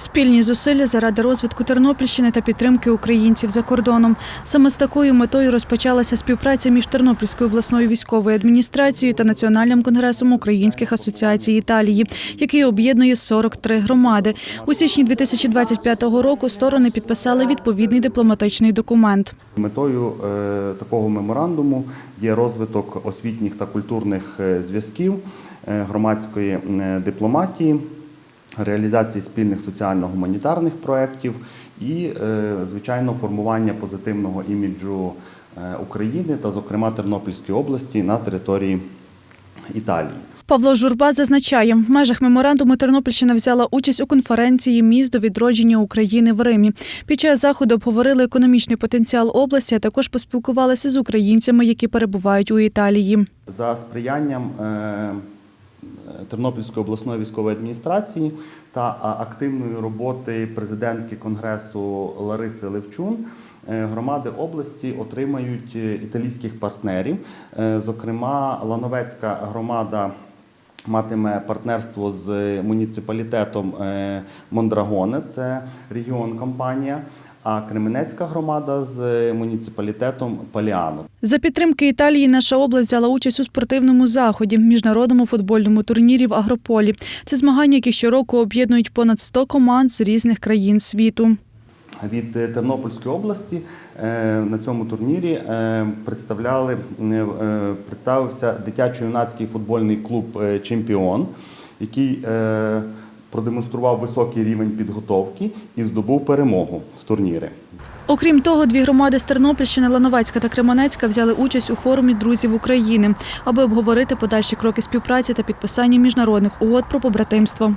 Спільні зусилля заради розвитку Тернопільщини та підтримки українців за кордоном. Саме з такою метою розпочалася співпраця між Тернопільською обласною військовою адміністрацією та Національним конгресом українських асоціацій Італії, який об'єднує 43 громади. У січні 2025 року сторони підписали відповідний дипломатичний документ. Метою е, такого меморандуму є розвиток освітніх та культурних е, зв'язків, е, громадської дипломатії, реалізації спільних соціально-гуманітарних проєктів і, е, звичайно, формування позитивного іміджу е, України та, зокрема, Тернопільської області на території Італії. Павло Журба зазначає, в межах меморандуму Тернопільщина взяла участь у конференції «Міст до відродження України в Римі. Під час заходу обговорили економічний потенціал області, а також поспілкувалися з українцями, які перебувають у Італії. За сприянням е, Тернопільської обласної військової адміністрації та активної роботи президентки Конгресу Лариси Левчун. е, Громади області отримають е, італійських партнерів. Е, Зокрема, Лановецька громада матиме партнерство з муніципалітетом Мондрагоне, це регіон компанія. А Кременецька громада з муніципалітетом Паліано. За підтримки Італії наша область взяла участь у спортивному заході міжнародному футбольному турнірі в Агрополі. Це змагання, які щороку об'єднують понад 100 команд з різних країн світу. Від е, Тернопільської області е, на цьому турнірі е, представляли, представився дитячо-юнацький футбольний клуб Чемпіон, який продемонстрував високий рівень підготовки і здобув перемогу в турніри. Окрім того, дві громади з Тернопільщини, Лановецька та Кременецька взяли участь у форумі друзів України, аби обговорити подальші кроки співпраці та підписання міжнародних угод про побратимство.